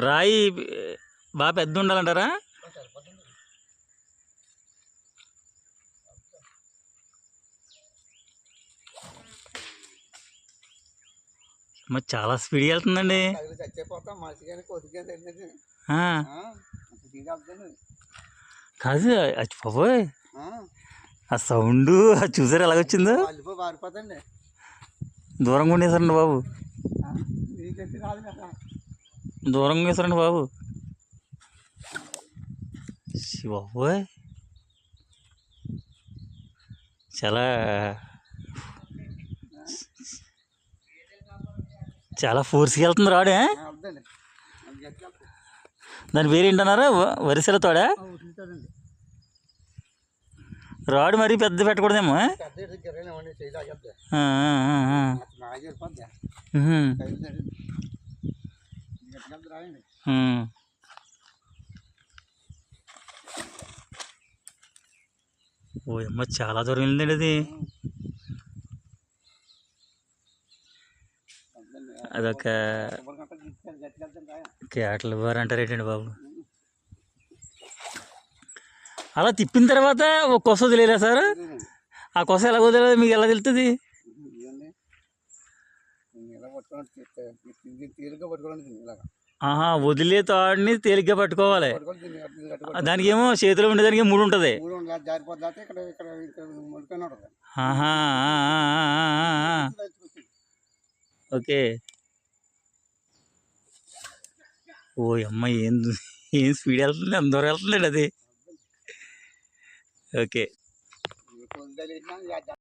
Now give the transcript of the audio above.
రాయి బాగా పెద్ద ఉండాలంటారా మరి చాలా వెళ్తుందండి. స్పీడ్ అవుతుంది కాదు అది బాబోయ్. ఆ. సౌండ్ అది చూసారు ఎలాగొచ్చిందో దూరంగా ఉండేసారండి బాబు. దూరంగా వేసారండి బాబు. బాబోయ్ చాలా చాలా ఫోర్స్కి వెళ్తుంది రాడే. దాని పేరు ఏంటన్నారా వ- వరిసెల తోడా రాడు మరీ పెద్ద పెట్టకూడదేమో ఆ? ఓ అమ్మ చాలా దూరం వెళ్ళిందండి అది. అదొక కేటల బార్ అంటారు ఏంటండి బాబు? అలా తిప్పిన తర్వాత ఒక కొస వదిలేరా సార్? ఆ కొస ఎలా వదిలేదు మీకు ఎలా తెలుస్తుంది ఇలాగా. ఆహా వదిలే తాడిని తేలిగ్గా పట్టుకోవాలి. దానికి ఏమో చేతిలో ఉండేదానికి మూడు ఉంటుంది. ఓకే. ఓ అమ్మ ఏం ఏం స్పీడ్ వెళ్తుంది? ఎంత దూరం వెళ్తుందండి అది. ఓకే.